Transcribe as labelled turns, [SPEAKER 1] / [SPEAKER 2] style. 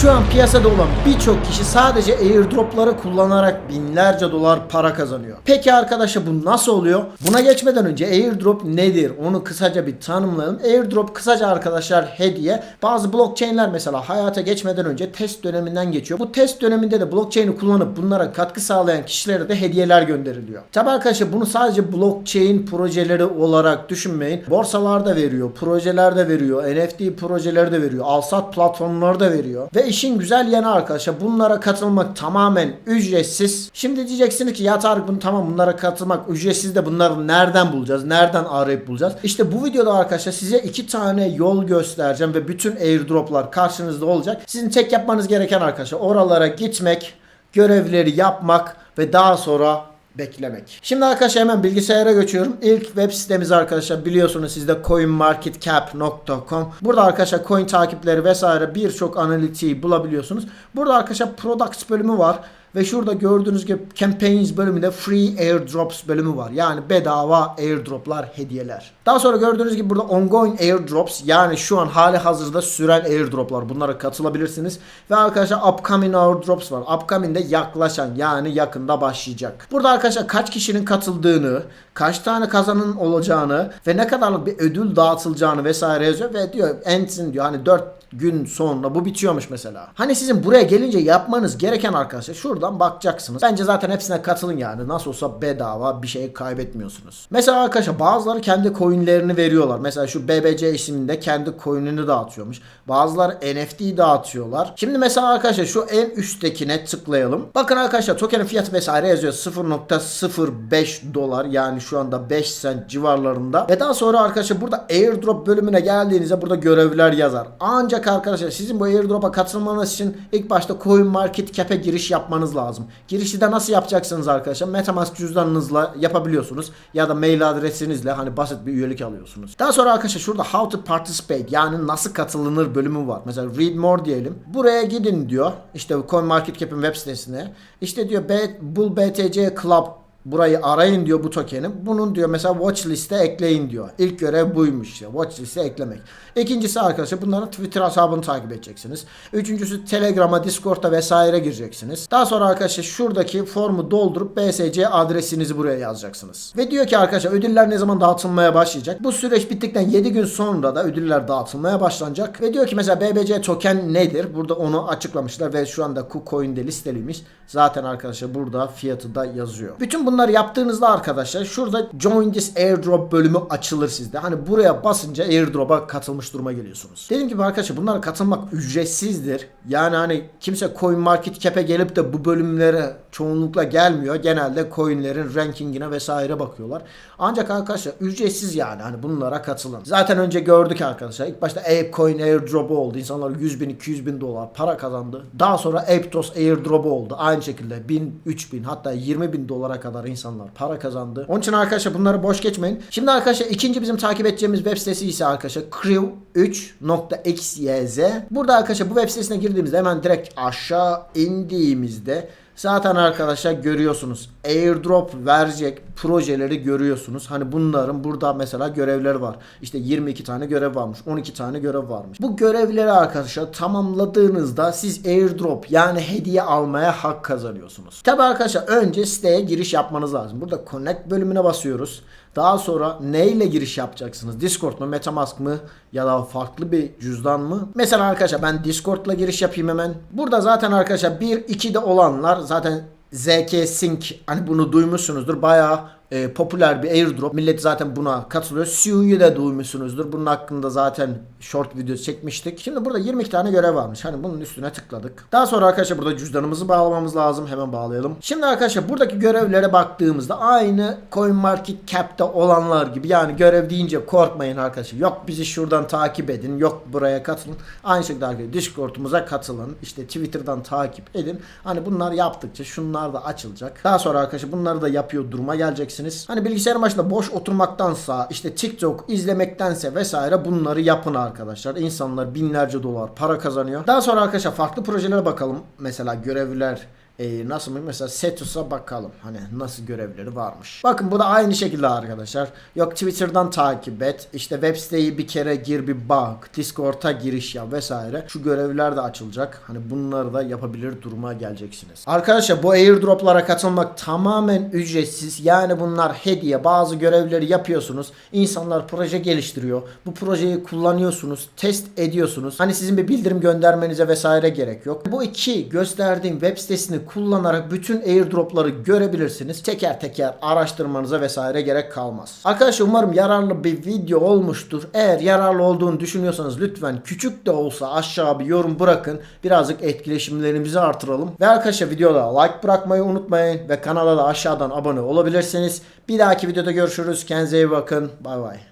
[SPEAKER 1] Şu an piyasada olan birçok kişi sadece airdropları kullanarak binlerce dolar para kazanıyor. Peki arkadaşlar bu nasıl oluyor? Buna geçmeden önce airdrop nedir? Onu kısaca bir tanımlayalım. Airdrop kısaca arkadaşlar hediye. Bazı blockchain'ler mesela hayata geçmeden önce test döneminden geçiyor. Bu test döneminde de blockchain'i kullanıp bunlara katkı sağlayan kişilere de hediyeler gönderiliyor. Tabi arkadaşlar bunu sadece blockchain projeleri olarak düşünmeyin. Borsalarda veriyor, projelerde veriyor, NFT projeleri de veriyor, alsat platformları da veriyor. Ve işin güzel yanı arkadaşlar bunlara katılmak tamamen ücretsiz. Şimdi diyeceksiniz ki ya Tarık bunu tamam bunlara katılmak ücretsiz de bunları nereden bulacağız? Nereden arayıp bulacağız? İşte bu videoda arkadaşlar size iki tane yol göstereceğim ve bütün airdroplar karşınızda olacak. Sizin tek yapmanız gereken arkadaşlar oralara gitmek, görevleri yapmak ve daha sonra beklemek. Şimdi arkadaşlar hemen bilgisayara geçiyorum. İlk web sitemiz arkadaşlar biliyorsunuz sizde coinmarketcap.com. Burada arkadaşlar coin takipleri vesaire birçok analitiği bulabiliyorsunuz. Burada arkadaşlar products bölümü var. Ve şurada gördüğünüz gibi campaigns bölümünde free airdrops bölümü var. Yani bedava airdroplar, hediyeler. Daha sonra gördüğünüz gibi burada ongoing airdrops yani şu an hali hazırda süren airdroplar. Bunlara katılabilirsiniz. Ve arkadaşlar upcoming airdrops var. Upcoming de yaklaşan yani yakında başlayacak. Burada arkadaşlar kaç kişinin katıldığını, kaç tane kazanın olacağını ve ne kadarlık bir ödül dağıtılacağını vesaire yazıyor ve diyor endsin diyor hani 4 gün sonra bu bitiyormuş mesela. Hani sizin buraya gelince yapmanız gereken arkadaşlar şuradan bakacaksınız. Bence zaten hepsine katılın yani. Nasıl olsa bedava bir şey kaybetmiyorsunuz. Mesela arkadaşlar bazıları kendi coinlerini veriyorlar. Mesela şu BBC isminde kendi coinini dağıtıyormuş. Bazıları NFT dağıtıyorlar. Şimdi mesela arkadaşlar şu en üsttekine tıklayalım. Bakın arkadaşlar tokenin fiyatı vesaire yazıyor. 0.05 dolar yani şu anda 5 cent civarlarında. Ve daha sonra arkadaşlar burada airdrop bölümüne geldiğinizde burada görevler yazar. Ancak arkadaşlar sizin bu airdrop'a katılmanız için ilk başta CoinMarketCap'e giriş yapmanız lazım. Girişi de nasıl yapacaksınız arkadaşlar? Metamask cüzdanınızla yapabiliyorsunuz ya da mail adresinizle hani basit bir üyelik alıyorsunuz. Daha sonra arkadaşlar şurada how to participate yani nasıl katılınır bölümü var. Mesela read more diyelim. Buraya gidin diyor. İşte CoinMarketCap'in web sitesine. İşte diyor B, bul BTC Club Burayı arayın diyor bu tokeni. Bunun diyor mesela watch liste ekleyin diyor. İlk görev buymuş ya. Watch liste eklemek. İkincisi arkadaşlar bunların Twitter hesabını takip edeceksiniz. Üçüncüsü Telegram'a, Discord'a vesaire gireceksiniz. Daha sonra arkadaşlar şuradaki formu doldurup BSC adresinizi buraya yazacaksınız. Ve diyor ki arkadaşlar ödüller ne zaman dağıtılmaya başlayacak? Bu süreç bittikten 7 gün sonra da ödüller dağıtılmaya başlanacak. Ve diyor ki mesela BBC token nedir? Burada onu açıklamışlar ve şu anda KuCoin'de listeliymiş. Zaten arkadaşlar burada fiyatı da yazıyor. Bütün bunları yaptığınızda arkadaşlar şurada Join this airdrop bölümü açılır sizde. Hani buraya basınca airdrop'a katılmış duruma geliyorsunuz. Dediğim gibi arkadaşlar bunlara katılmak ücretsizdir. Yani hani kimse CoinMarketCap'e gelip de bu bölümlere çoğunlukla gelmiyor. Genelde coinlerin rankingine vesaire bakıyorlar. Ancak arkadaşlar ücretsiz yani hani bunlara katılın. Zaten önce gördük arkadaşlar. İlk başta ApeCoin airdrop'u oldu. İnsanlar 100 bin 200 bin dolar para kazandı. Daha sonra Aptos airdrop'u oldu. Aynı şekilde 1000 3000 hatta 20 bin dolara kadar insanlar para kazandı. Onun için arkadaşlar bunları boş geçmeyin. Şimdi arkadaşlar ikinci bizim takip edeceğimiz web sitesi ise arkadaşlar crew3.xyz. Burada arkadaşlar bu web sitesine girdiğimizde hemen direkt aşağı indiğimizde Zaten arkadaşlar görüyorsunuz. Airdrop verecek projeleri görüyorsunuz. Hani bunların burada mesela görevleri var. İşte 22 tane görev varmış. 12 tane görev varmış. Bu görevleri arkadaşlar tamamladığınızda siz airdrop yani hediye almaya hak kazanıyorsunuz. Tabi arkadaşlar önce siteye giriş yapmanız lazım. Burada connect bölümüne basıyoruz. Daha sonra neyle giriş yapacaksınız? Discord mu, Metamask mı ya da farklı bir cüzdan mı? Mesela arkadaşlar ben Discord'la giriş yapayım hemen. Burada zaten arkadaşlar 1 2'de olanlar zaten ZK Sync hani bunu duymuşsunuzdur. Bayağı e, popüler bir airdrop. Millet zaten buna katılıyor. Sue'yu da duymuşsunuzdur. Bunun hakkında zaten short video çekmiştik. Şimdi burada 22 tane görev varmış. Hani bunun üstüne tıkladık. Daha sonra arkadaşlar burada cüzdanımızı bağlamamız lazım. Hemen bağlayalım. Şimdi arkadaşlar buradaki görevlere baktığımızda aynı CoinMarketCap'te olanlar gibi. Yani görev deyince korkmayın arkadaşlar. Yok bizi şuradan takip edin. Yok buraya katılın. Aynı şekilde arkadaşlar Discord'umuza katılın. İşte Twitter'dan takip edin. Hani bunlar yaptıkça şunlar da açılacak. Daha sonra arkadaşlar bunları da yapıyor duruma geleceksiniz. Hani bilgisayarın başında boş oturmaktansa işte TikTok izlemektense vesaire bunları yapın arkadaşlar. İnsanlar binlerce dolar para kazanıyor. Daha sonra arkadaşlar farklı projelere bakalım. Mesela görevler Ee, nasıl mı? Mesela Setus'a bakalım. Hani nasıl görevleri varmış. Bakın bu da aynı şekilde arkadaşlar. Yok Twitter'dan takip et. İşte web siteyi bir kere gir bir bak. Discord'a giriş yap vesaire. Şu görevler de açılacak. Hani bunları da yapabilir duruma geleceksiniz. Arkadaşlar bu airdroplara katılmak tamamen ücretsiz. Yani bunlar hediye. Bazı görevleri yapıyorsunuz. İnsanlar proje geliştiriyor. Bu projeyi kullanıyorsunuz. Test ediyorsunuz. Hani sizin bir bildirim göndermenize vesaire gerek yok. Bu iki gösterdiğim web sitesini kullanarak bütün airdropları görebilirsiniz. Teker teker araştırmanıza vesaire gerek kalmaz. Arkadaşlar umarım yararlı bir video olmuştur. Eğer yararlı olduğunu düşünüyorsanız lütfen küçük de olsa aşağı bir yorum bırakın. Birazcık etkileşimlerimizi artıralım. Ve arkadaşlar videoda like bırakmayı unutmayın ve kanala da aşağıdan abone olabilirsiniz. Bir dahaki videoda görüşürüz. Kendinize iyi bakın. Bay bay.